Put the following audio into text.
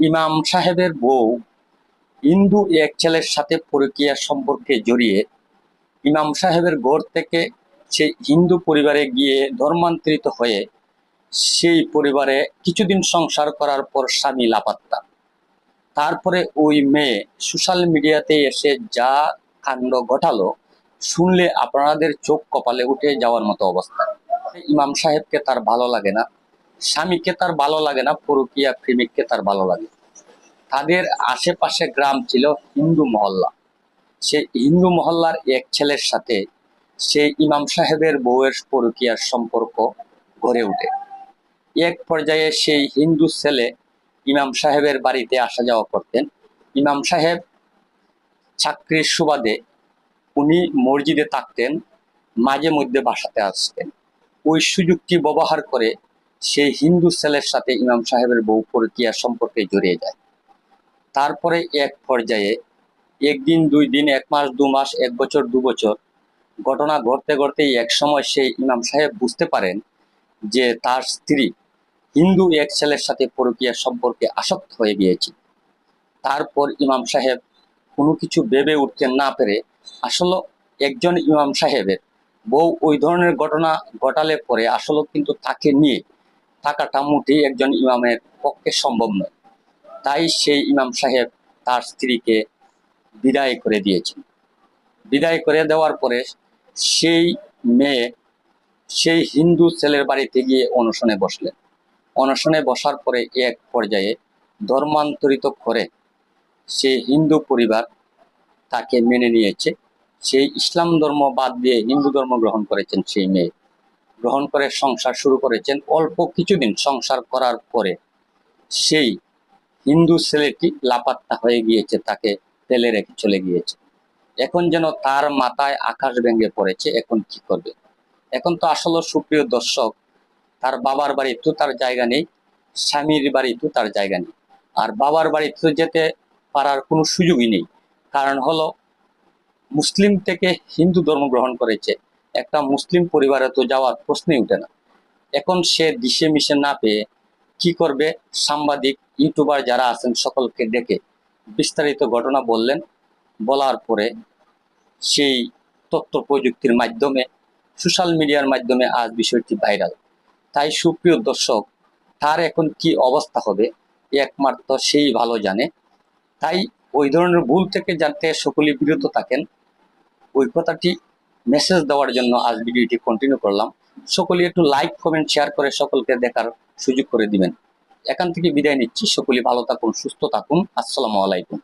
ইমাম সাহেবের বউ হিন্দু এক ছেলের সাথে পরকীয়া সম্পর্কে জড়িয়ে ইমাম সাহেবের ঘর থেকে সে হিন্দু পরিবারে গিয়ে ধর্মান্তরিত হয়ে সেই পরিবারে কিছুদিন সংসার করার পর স্বামী লাপাত্তা। তারপরে ওই মেয়ে সোশ্যাল মিডিয়াতে এসে যা কাণ্ড ঘটালো শুনলে আপনাদের চোখ কপালে উঠে যাওয়ার মতো অবস্থা। ইমাম সাহেবকে তার ভালো লাগে না। স্বামীকে তার ভালো লাগে না, পরকীয়া প্রেমিককে তার ভালো লাগে। তাদের আশেপাশে গ্রাম ছিল হিন্দু মহল্লা। সে হিন্দু মহল্লার এক ছেলের সাথে সে ইমাম সাহেবের বউয়ের পরকীয়ার সম্পর্ক গড়ে ওঠে। এক পর্যায়ে সেই হিন্দু ছেলে ইমাম সাহেবের বাড়িতে আসা যাওয়া করতেন। ইমাম সাহেব চাকরির সুবাদে উনি মসজিদে থাকতেন, মাঝে মধ্যে বাসাতে আসতেন। ওই সুযোগটি ব্যবহার করে সেই হিন্দু ছেলের সাথে ইমাম সাহেবের বউ প্রক্রিয়া সম্পর্কে জড়িয়ে যায়। তারপরে এক পর্যায়ে একদিন, দুই দিন, এক মাস, দু মাস, এক বছর, দু বছর ঘটনা ঘটতে ঘটতেই এক সময় সেই ইমাম সাহেব বুঝতে পারেন যে তার স্ত্রী হিন্দু এক ছেলের সাথে পরকীয়া সম্পর্কে আসক্ত হয়ে গিয়েছে। তারপর ইমাম সাহেব কোনো কিছু ভেবে উঠতে না পেরে আসলে একজন ইমাম সাহেবের বউ ওই ধরনের ঘটনা ঘটালে পরে আসলে কিন্তু তাকে নিয়ে থাকাটা মোটেই একজন ইমামের পক্ষে সম্ভব নয়। তাই সেই ইমাম সাহেব তার স্ত্রীকে বিদায় করে দিয়েছেন। বিদায় করে দেওয়ার পরে সেই মেয়ে, সেই হিন্দু ছেলের বাড়িতে গিয়ে অনশনে বসলেন। অনশনে বসার পরে এক পর্যায়ে ধর্মান্তরিত করে সে হিন্দু পরিবার তাকে মেনে নিয়েছে। সেই ইসলাম ধর্ম বাদ দিয়ে হিন্দু ধর্ম গ্রহণ করেছেন সেই মেয়ে। গ্রহণ করে, সংসার শুরু করেছেন। অল্প কিছুদিন সংসার করার পরে সেই হিন্দু ছেলেটি লাপাত্তা হয়ে গিয়েছে, তাকে ফেলে রেখে চলে গিয়েছে। এখন যেন তার মাথায় আকাশ ভেঙে পড়েছে, এখন কি করবে? এখন তো আসলে সুপ্রিয় দর্শক, তার বাবার বাড়িতেও তার জায়গা নেই, স্বামীর বাড়িতেও তার জায়গা নেই। আর বাবার বাড়িতে যেতে পারার কোনো সুযোগই নেই। কারণ হলো, মুসলিম থেকে হিন্দু ধর্ম গ্রহণ করেছে। একটা মুসলিম পরিবারে তো যাওয়ার প্রশ্নই উঠে না। এখন সে দিশে মিশে না পেয়ে কি করবে? সাংবাদিক, ইউটিউবার যারা আছেন সকলকে ডেকে বিস্তারিত ঘটনা বললেন। বলার পরে সেই তথ্য প্রযুক্তির মাধ্যমে, সোশ্যাল মিডিয়ার মাধ্যমে আজ বিষয়টি ভাইরাল। তাই সুপ্রিয় দর্শক, তার এখন কি অবস্থা হবে, একমাত্র সেই ভালো জানে। তাই ওই ধরনের ভুল থেকে যাতে সকলে বিরত থাকেন। ওই কথাটি মেসেজ দেওয়ার জন্য আজ ভিডিওটি কন্টিনিউ করলাম। সকলে একটু লাইক কমেন্ট শেয়ার করে সকলকে দেখার সুযোগ করে দিবেন। এখান থেকে বিদায় নিচ্ছি। সকলে ভালো থাকুন, সুস্থ থাকুন। আসসালামু আলাইকুম।